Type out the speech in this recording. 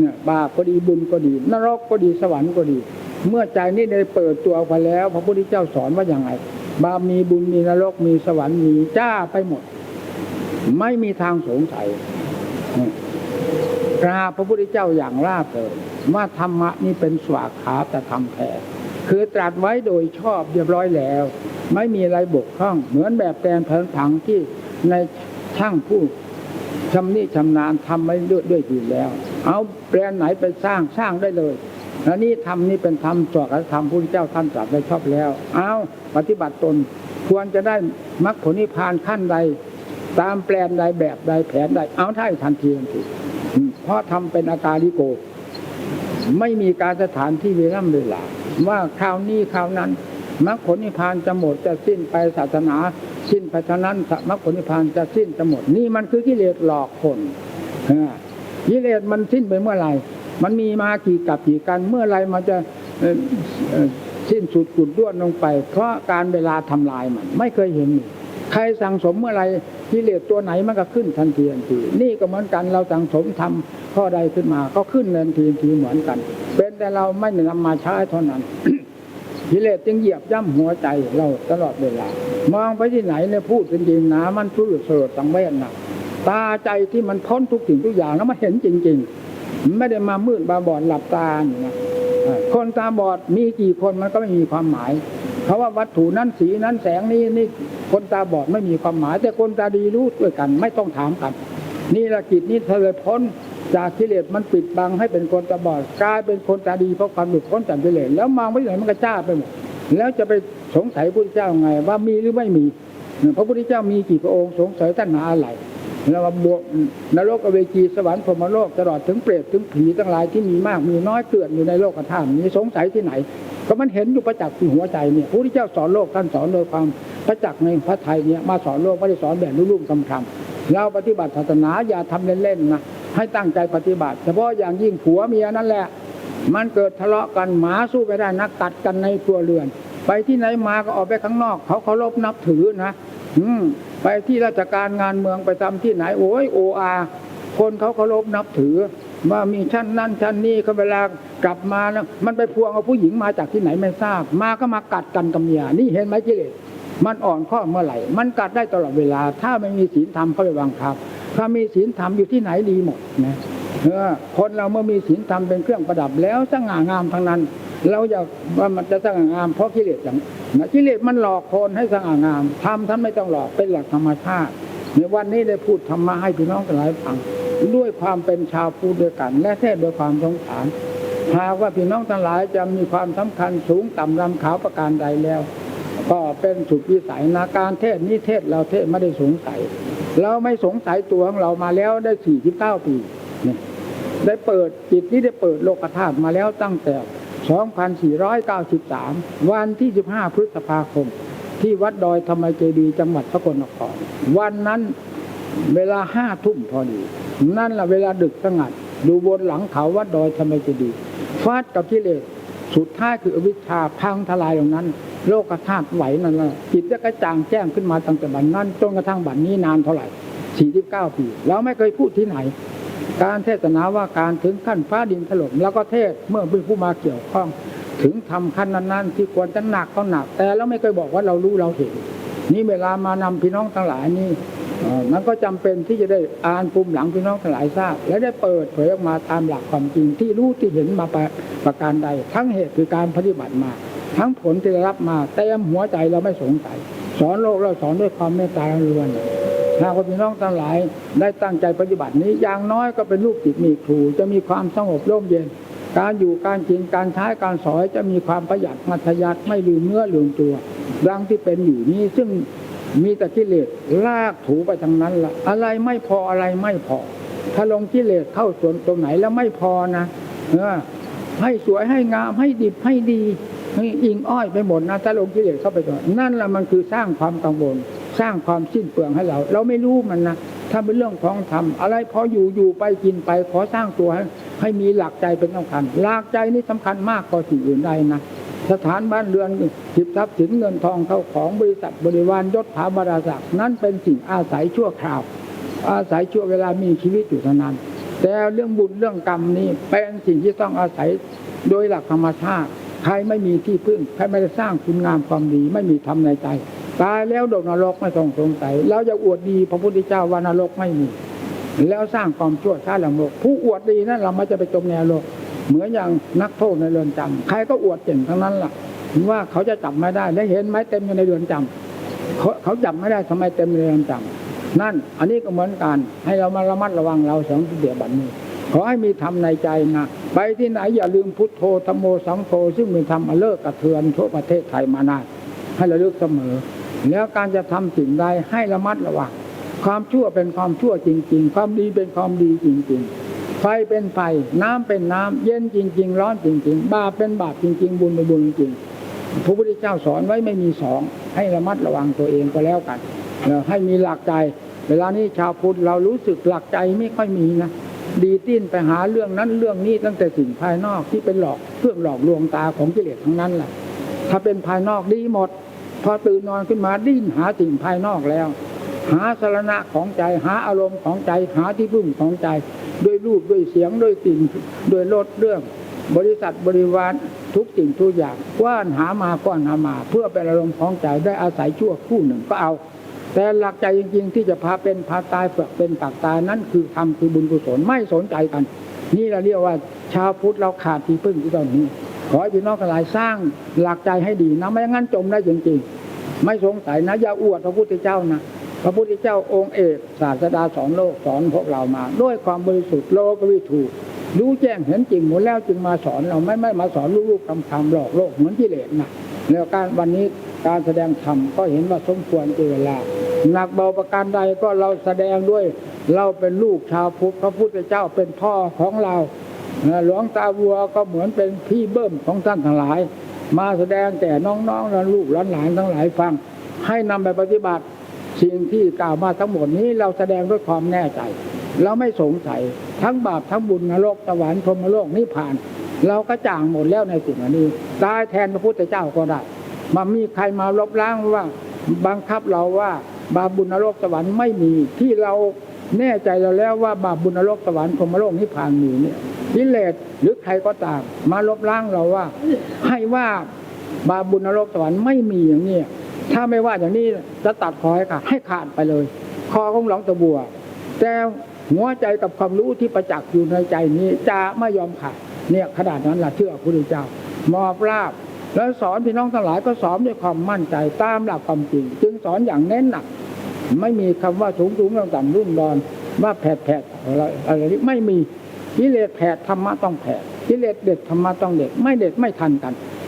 เนี่ยบาปก็ดีบุญก็ดี นรกก็ดีสวรรค์ก็ดี เมื่อใจนี้ได้เปิดตัวออกมาแล้ว พระพุทธเจ้าสอนว่าอย่างไงบาปมีบุญมีนรกมีสวรรค์มีจ้าไปหมด ไม่มีทางสงสัยกราบพระพุทธเจ้าอย่างราบเลยว่าธรรมะนี่เป็นสวากขาแต่ทำแท้คือตรัสไว้โดยชอบเรียบร้อยแล้ว ไม่มีอะไรบกพร่อง เหมือนแบบแปลนเพลิงผังที่ในช่างผู้ชำนิชำนาญทำไว้ด้วยด้วยดีแล้ว เอาแปลนไหนไปสร้างสร้างได้เลยและนี่ทำนี่เป็นธรรมสวากธรรมพระพุทธเจ้าท่านตรัสไว้ชอบแล้ว เอาปฏิบัติตนควรจะได้มรรคผลนิพพานขั้นใด ตามแปลนใดแบบใดแผนใด เอาได้ทันทีทันทีเพราะทำเป็นอาการิโก ไม่มีการสถานที่เวลาเวลาว่าคราวนี้คราวนั้นมรรคผลนิพพานจะหมดจะสิ้นไปศาสนา สิ้นไปเท่านั้นมรรคผลนิพพานจะสิ้นจะหมด นี่มันคือกิเลสหลอกคน กิเลสมันสิ้นไปเมื่อไหร่ มันมีมากี่กับกี่กันเมื่อไรมันจะสิ้นสุดกุดด้วนลงไป เพราะการเวลาทำลายมัน ไม่เคยเห็น ใครสั่งสมเมื่อไรกิเลสตัวไหนมันก็ขึ้นทันทีทันที นี่ก็เหมือนกันเราสั่งสมทำข้อใดขึ้นมาก็ขึ้นทันทีทันทีเหมือนกัน เป็นแต่เราไม่นำมาใช้เท่านั้นกิเลสจึงเหยียบย่ำหัวใจเราตลอดเวลา มองไปที่ไหนเนี่ยพูดจริงๆนะมันพูดเสดสังเวชนะ ตาใจที่มันพ้นทุกสิ่งทุกอย่างแล้วมันเห็นจริง ๆ ไม่ได้มามืดบาบอดหลับตาอย่นี้คนตาบอดมีกี่คนมันก็ไม่มีความหมาย เพราะว่าวัตถุนั้นสีนั้นแสงนี้นี่คนตาบอดไม่มีความหมาย แต่คนตาดีรู้ด้วยกัน ไม่ต้องถามกัน นี่ละกิจนี้เธอเลยพ้นจากกิเลสมันปิดบังให้เป็นคนตาบอดกลายเป็นคนตาดีเพราะความหลุดพ้นจากกิเลสแล้วมองไปไหนมันก็จ้าไปหมดแล้วจะไปสงสัยพระพุทธเจ้าไง ว่ามีหรือไม่มีพระพุทธเจ้ามีกี่พระองค์สงสัยท่านหาอะไร แล้วบวกนรกอเวจีสวรรค์พรมโลกตลอดถึงเปรตถึงผีทั้งหลายที่มีมากมีน้อยเกลื่อนอยู่ในโลกธาตุนี้สงสัยที่ไหน ก็มันเห็นอยู่ประจักษ์ที่หัวใจเนี่ยพระพุทธเจ้าสอนโลกท่านสอนโดยความประจักษ์ในพระไทยเนี่ยมาสอนโลกไม่ได้สอนแบบลุ่มๆคำๆเราปฏิบัติศาสนาอย่าทำเล่นๆนะให้ตั้งใจปฏิบัติ เฉพาะอย่างยิ่งผัวเมียนั่นแหละ มันเกิดทะเลาะกันหมาสู้ไม่ได้นักกัดกันในครัวเรือน ไปที่ไหนมาก็ออกไปข้างนอก เขาเคารพนับถือนะ อืม ไปที่ราชการงานเมืองไปทำที่ไหนโอ้ยโออาคนเขาเคารพนับถือว่ามีชั้นนั่นชั้นนี้เขาเวลากลับมานะมันไปพวงเอาผู้หญิงมาจากที่ไหนไม่ทราบ มาก็มากัดกันกับเมียนี่เห็นไหมกิเลสมันอ่อนข้อเมื่อไหร่ มันกัดได้ตลอดเวลา ถ้าไม่มีศีลธรรมเขาไปวางครับ ถ้ามีศีลธรรมอยู่ที่ไหนดีหมดนะ คนเราเมื่อมีศีลธรรมเป็นเครื่องประดับแล้วสง่างามทั้งนั้น เราอยากว่ามันจะสง่างามเพราะกิเลสอย่างนะกิเลสมันหลอกคนให้สง่างามทำท่านไม่ต้องหลอกเป็นหลักธรรมชาติ ในวันนี้ได้พูดธรรมะให้พี่น้องทั้งหลายฟังด้วยความเป็นชาวพูดด้วยกัน และเทศด้วยความสงสารหากว่าพี่น้องทั้งหลายจะมีความสำคัญสูงต่ำรำขาวประการใดแล้ว ก็เป็นสุดวิสัยนาการเทศนี้เทศเราเทศไม่ได้สงสัย เราไม่สงสัยตัวของเรามาแล้วได้สี่สิบเก้าปี ได้เปิดจิตนี้ได้เปิดโลกธาตุมาแล้วตั้งแต่ 2493 วันที่ 15 พฤษภาคม ที่วัดดอยธรรมเจดีจังหวัดสกลนคร วันนั้นเวลาห้าทุ่มพอดี นั่นแหละเวลาดึกสงัด ดูบนหลังเขาวัดดอยธรรมเจดีฟาดกับกิเลสสุดท้ายคืออวิชชาพังทลายตรงนั้น โลกธาตุไหวนั่นแหละจิตจะกระจ่างแจ้งขึ้นมาตั้งแต่บัดนนั้นจนกระทั่งบัดนนี้นานเท่าไหร่ 49 ปีเราไม่เคยพูดที่ไหน การเทศนาว่าการถึงขั้นฟ้าดินถล่มแล้วก็เทศเมื่อเป็นผู้มาเกี่ยวข้อง ถึงทำขั้นนั้นๆ ที่ควรจะหนักก็หนัก แต่เราไม่เคยบอกว่าเรารู้เราเห็น นี่เวลามานำพี่น้องทั้งหลายนี่มันก็จำเป็นที่จะได้อ่านปุ่มหลังพี่น้องทั้งหลายทราบ และได้เปิดเผยออกมาตามหลักความจริงที่รู้ที่เห็นมาประการใด ทั้งเหตุคือการปฏิบัติมา ทั้งผลที่ได้รับมาเต็มหัวใจเราไม่สงสัยสอนโลกเราสอนด้วยความเมตตาล้วน ถ้าพี่น้องทั้งหลายได้ตั้งใจปฏิบัตินี้อย่างน้อยก็เป็นลูกจิตมีครู จะมีความสงบร่มเย็น การอยู่การกินการใช้การสอยจะมีความประหยัดมัธยัติไม่ลืมเนื้อลืมตัวดังที่เป็นอยู่นี้ซึ่งมีแต่กิเลสลากถูไปทางนั้นละอะไรไม่พออะไรไม่พอ ถ้าลงกิเลสเข้าส่วนตรงไหนแล้วไม่พอนะเออให้สวยให้งามให้ดิบให้ดีอิงอ้อยไปหมดนะถ้าลงกิเลสเข้าไปตรงนั่นแหละมันคือสร้างความกังวล สร้างความสิ้นเปลืองให้เรา เราไม่รู้มันนะถ้าเป็นเรื่องของธรรมอะไรพออยู่อยู่ไปกินไป ขอสร้างตัวให้ให้มีหลักใจเป็นสำคัญ หลักใจนี่สำคัญมากกว่าสิ่งอื่นใดนะสถานบ้านเรือนสิบทรัพย์สินเงินทองเข้าของบริษัทบริวารยศถาบรรดาศักดิ์นั้นเป็นสิ่งอาศัยชั่วคราว อาศัยชั่วเวลามีชีวิตอยู่เท่านั้น แต่เรื่องบุญเรื่องกรรมนี้เป็นสิ่งที่ต้องอาศัยโดยหลักธรรมชาติใครไม่มีที่พึ่งใครไม่ได้สร้างคุณงามความดีไม่มีธรรมในใจ ตายแล้วโดนนรกไม่ต้องสงสัยแล้วจะอวดดีพระพุทธเจ้าว่านรกไม่มี แล้วสร้างความชั่วช้าหลังโลก ผู้อวดดีนั่นเราไม่จะไปจมในนรกเหมือนอย่างนักโทษในเรือนจำใครก็อวดเก่งทั้งนั้นล่ะว่าเขาจะจับไม่ได้และเห็นไหมเต็มอยู่ในเรือนจำเขาเขาจับไม่ได้ทำไมเต็มในเรือนจำนั่น อันนี้ก็เหมือนกัน ให้เรามาระมัดระวังเราสองเดียบันนี้ขอให้มีธรรมในใจนะไปที่ไหนอย่าลืมพุทโธธรรมโมสังโฆซึ่งมีธรรมอเลิกกระเทือนทั่วประเทศไทยมานานให้ระลึกเสมอ แล้วการจะทำสิ่งใดให้ระมัดระวังความชั่วเป็นความชั่วจริง ๆ ความดีเป็นความดีจริง ๆ ไฟเป็นไฟ น้ำเป็นน้ำเย็นจริง ๆ ร้อนจริง ๆ บาปเป็นบาปจริง ๆ บุญเป็นบุญจริงๆพระพุทธเจ้าสอนไว้ไม่มีสองให้ระมัดระวังตัวเองก็แล้วกันให้มีหลักใจ เวลานี้ชาวพุทธเรารู้สึกหลักใจไม่ค่อยมีนะดีติ้นไปหาเรื่องนั้นเรื่องนี้ตั้งแต่สิ่งภายนอกที่เป็นหลอกเครื่องหลอกลวงตาของกิเลสทั้งนั้นแหละถ้าเป็นภายนอกดีหมด พอตื่นนอนขึ้นมาดิ้นหาสิ่งภายนอกแล้ว หาสารณะของใจหาอารมณ์ของใจหาที่พึ่งของใจด้วยรูปด้วยเสียงด้วยกลิ่นด้วยรสเรื่อง บริษัทบริวารทุกสิ่งทุกอย่างกว้านหามาก้อนหามา เพื่อเป็นอารมณ์ของใจได้อาศัยชั่วคู่หนึ่งก็เอา แต่หลักใจจริง ๆ ที่จะพาเป็นพาตายเปลือกเป็นปากตายนั้นคือทำคือบุญกุศลไม่สนใจกัน นี่เราเรียกว่าชาวพุทธเราขาดที่พึ่งที่ตอนนี้ ขอให้พี่น้องทั้งหลายสร้างหลักใจให้ดีนะไม่งั้นจมได้จริงๆ ไม่สงสัยนะอย่าอวดพระพุทธเจ้านะพระพุทธเจ้าองค์เอกศาสดาสอนโลกสอนพวกเรามา ด้วยความบริสุทธิ์โลกวิถูรู้แจ้งเห็นจริงหมดแล้วจึงมาสอนเราไม่ไม่มาสอนลูกๆคำคำหลอกโลกเหมือนกิเลสนะแล้วการวันนี้การแสดงธรรมก็เห็นว่าสมควรเวลาหนักเบาประการใดก็เราแสดงด้วย เราเป็นลูกชาวพุทธพระพุทธเจ้าเป็นพ่อของเรา หลวงตาบัวก็เหมือนเป็นพี่เบิ้มของท่านทั้งหลาย มาแสดงแต่น้องๆและลูกหลานทั้งหลายฟัง ให้นำไปปฏิบัติ สิ่งที่กล่าวมาทั้งหมดนี้เราแสดงด้วยความแน่ใจ เราไม่สงสัยทั้งบาปทั้งบุญนรกสวรรค์พรหมโลกนิพพาน เราก็จ่างหมดแล้วในสิ่งนนี้ตายแทนพระพุทธเจ้าก็ได้มามีใครมาลบล้างว่าบังคับเราว่าบาปบุญนรกสวรรค์ไม่มีที่เรา แน่ใจเราแล้วว่าบาปบุญนรกสวรรค์พรมโลกนิพพานมีเนี่ยกิเลสหรือใครก็ตาม มาลบล้างเราว่า ให้ว่าบาปบุญนรกสวรรค์ไม่มีอย่างนี้ถ้าไม่ว่าอย่างนี้จะตัดคอให้ขาดให้ขาดไปเลย คอของหลวงตะบัว แต่หัวใจกับความรู้ที่ประจักษ์อยู่ในใจนี้จะไม่ยอมขาดเนี่ยขนาดนั้นล่ะเชื่อพระพุทธเจ้ามอบราบแล้วสอนพี่น้องทั้งหลายก็สอนด้วยความมั่นใจตามหลักความจริง จึงสอนอย่างเน้นหนัก ไม่มีคำว่าสูงสูงต่ำต่ำรุ่นดอน ว่าแผดแผดอะไรอะไรนี้ไม่มีกิเลสแผดธรรมะต้องแผดกิเลสเด็ดธรรมะต้องเด็ดไม่เด็ดไม่ทันกัน